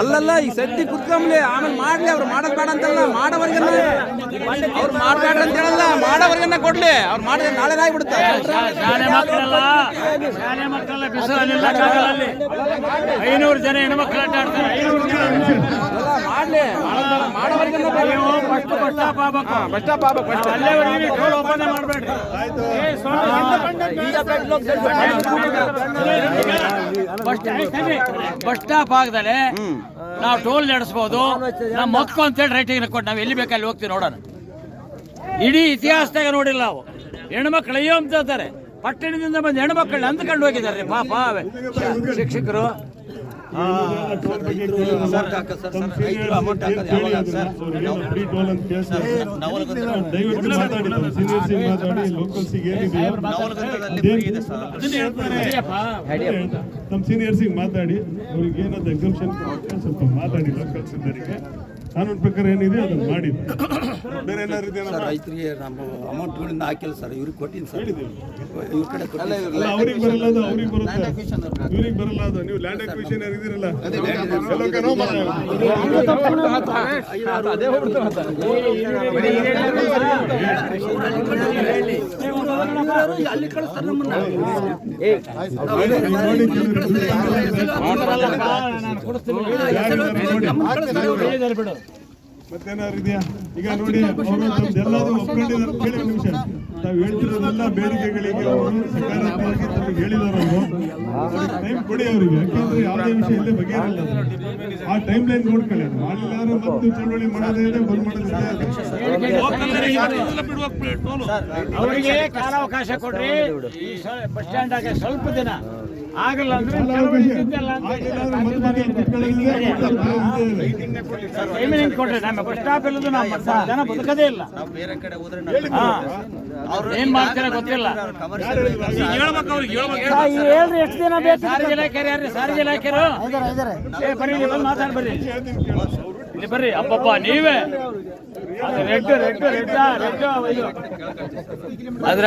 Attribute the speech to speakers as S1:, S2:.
S1: ಅಲ್ಲಲ್ಲ ಈ ಸದ್ಯ ಕುತ್ಕೊಂಬ್ಲಿ ಆಮೇಲೆ ಮಾಡ್ಲಿ ಅವ್ರು ಮಾಡಕ್ ಬೇಡ ಅಂತಲ್ಲ ಮಾಡೋವರ್ಗನ್ನ. ಅವ್ರು ಮಾಡ್ಬೇಡ್ರಿ ಅಂತ ಹೇಳಲ್ಲ ಮಾಡೋವರ್ಗನ್ನ ಕೊಡ್ಲಿ. ಅವ್ರು ಮಾಡಿದ್ರೆ ನಾಳೆ ಆಗ್ಬಿಡುತ್ತೆ.
S2: ಐನೂರು ಜನ ಹೆಣ್ಮಕ್ಳು ಆಟ ಆಡ್ತಾರೆ. ಐನೂರು ಜನ.
S1: ಅಲ್ಲ, ಮಾಡ್ಲಿ. ಮಾಡೋವರ್ಗೆಲ್ಲ
S2: ನೀವು ಫಸ್ಟ್ ಬಸ್ ಸ್ಟಾಪ್ ಆಗ್ಬೇಕು
S1: ಬಸ್ ಸ್ಟಾಪ್ ಆಗ್ಬೇಕು ಬಸ್
S2: ಅಲ್ಲೇ ಹೊರಗೆ ಟೋಲ್ ಓಪನ್ ಮಾಡ್ಬೇಡ್ರಿ ಬಸ್ ಬಸ್ ಸ್ಟಾಪ್ ಆಗದಲ್ಲಿ ನಾವು ಟೋಲ್ ನಡೆಸಬಹುದು ನಮ್ಮ ಅಂತ ಹೇಳಿ ರೈಟಿಂಗ್ ಕೊಟ್ಟು ನಾವು ಎಲ್ಲಿ ಬೇಕಲ್ಲಿ ಹೋಗ್ತೀವಿ ನೋಡೋಣ. ಇಡೀ ಇತಿಹಾಸದಾಗ ನೋಡಿಲ್ಲ ನಾವು. ಹೆಣ್ಮಕ್ಳು ಅಯ್ಯೋ ಅಂತ ಹೇಳ್ತಾರೆ. ಪಟ್ಟಣದಿಂದ ಬಂದು ಹೆಣ್ಮಕ್ಳು ಅಂದ್ಕೊಂಡು ಹೋಗಿದ್ದಾರೆ ಪಾಪ ಶಿಕ್ಷಕರು.
S3: ದಯವಿಟ್ಟು ಮಾತಾಡಿ ಸೀನಿಯರ್ಸ್ ಮಾತಾಡಿ ಲೋಕಲ್ಸಿಗೆ ಏನಿದೆಯೋ ನಮ್ಮ ಸೀನಿಯರ್ಸಿಗೆ ಮಾತಾಡಿ ಅವ್ರಿಗೆ ಏನಾದ್ರು ಎಕ್ಸಾಮ್ ಸ್ವಲ್ಪ ಮಾತಾಡಿ ಲೋಕಲ್ಸ್ ಇದ್ದರಿಗೆ ಕಾನೂನು ಪ್ರಕಾರ ಏನಿದೆ ಅದನ್ನು ಮಾಡಿ ಬೇರೆ ಏನಾದ್ರು ಇದೆಯಾ
S4: ರೈತರಿಗೆ ನಮ್ಮ ಅಮೌಂಟ್ಗಳಿಂದ ಹಾಕಿಲ್ಲ ಸರ್ ಇವ್ರಿಗೆ ಕೊಟ್ಟಿನಿ ಸರ್ ಇವ್ರ ಕಡೆ ಕೊಟ್ಟಿದ್ದೀನಿ ಸರ್.
S3: ಅವ್ರಿಗೆ ಬರಲ್ಲ ಅದು ಅವ್ರಿಗೆ ಬರುತ್ತೆ ಇವ್ರಿಗೆ ಬರಲ್ಲ ಅದು ನೀವು ಲ್ಯಾಂಡ್ ಅಕ್ವಿಷನ್ ಇದಿರಲ್ಲ ಎಲ್ಲೋಕೆ ನಾವು
S1: ಅದೇ
S4: ಅಲ್ಲಿ ಕಳಿಸ್ತಾರೆ ನಮ್ಮನ್ನ?
S3: ಮತ್ತೇನಾದ್ರು ಇದೆಯಾ? ಈಗ ನೋಡಿ ಒಪ್ಕೊಂಡಿದ್ದಾರೆ. ಕೇಳಿ ಒಂದು ನಿಮಿಷ. ನಾವು ಹೇಳ್ತಿರೋದೆಲ್ಲ ಬೇಡಿಕೆಗಳಿಗೆ ಅವರು ಸಕಾರಾತ್ಮಕವಾಗಿ ತಮಗೆ ಹೇಳಿದಾರೆ ಅವರು. ಟೈಮ್ ಕೊಡಿ ಅವರಿಗೆ. ಯಾಕೆಂದ್ರೆ ಯಾವುದೇ ವಿಷಯ ಇಲ್ಲೇ ಬಗೆಯಿರಲ್ಲ ಆ ಟೈಮ್ ಲೈನ್ ನೋಡ್ಕೊಳ್ಳಿ. ಎಲ್ಲರೂ ಮಾಡಿಲ್ಲ ಅಂದ್ರೆ ಮತ್ತೆ ಚಳವಳಿ ಮಾಡೋದೇ ಇದೆ ಬಂದ್ ಮಾಡೋದಿದೆ
S2: ಅವರಿಗೆ ಕಾಲಾವಕಾಶ ಕೊಡ್ರಿ. ಬಸ್ ಸ್ಟ್ಯಾಂಡ್ ಆಗ ಸ್ವಲ್ಪ ದಿನ. ಆಗಲ್ಲ ಅಂದ್ರೆ ಕೊಡ್ರಿ ನಮ್ಮ ಬಸ್ ಸ್ಟಾಪ್ ಇಲ್ಲದು ನಮ್ಮ ಜನ ಬದುಕದೇ ಇಲ್ಲ
S4: ನಾವು ಬೇರೆ ಕಡೆ ಹೋದ್ರೆ
S2: ಹಾ. ಏನ್ ಮಾಡ್ತಾರೆ ಗೊತ್ತಿಲ್ಲ ಹೇಳ್ರಿ ಎಷ್ಟು ದಿನ ಬೇಕು ಸಾರಿಗೆ ಇಲಾಖೆ ಯಾರ್ರಿ ಸಾರಿಗೆ ಇಲಾಖೆರು ಬರ್ರಿ ಇಲ್ಲಿ ಬಂದು ಮಾತಾಡ್ ಬರ್ರಿ ಇಲ್ಲಿ ಬರ್ರಿ ಅಪ್ಪಪ್ಪ ನೀವೇ ರೆಡ್ ರೆಡ್ ರೆಡ್ ರೆಡ್ ಅದ್ರ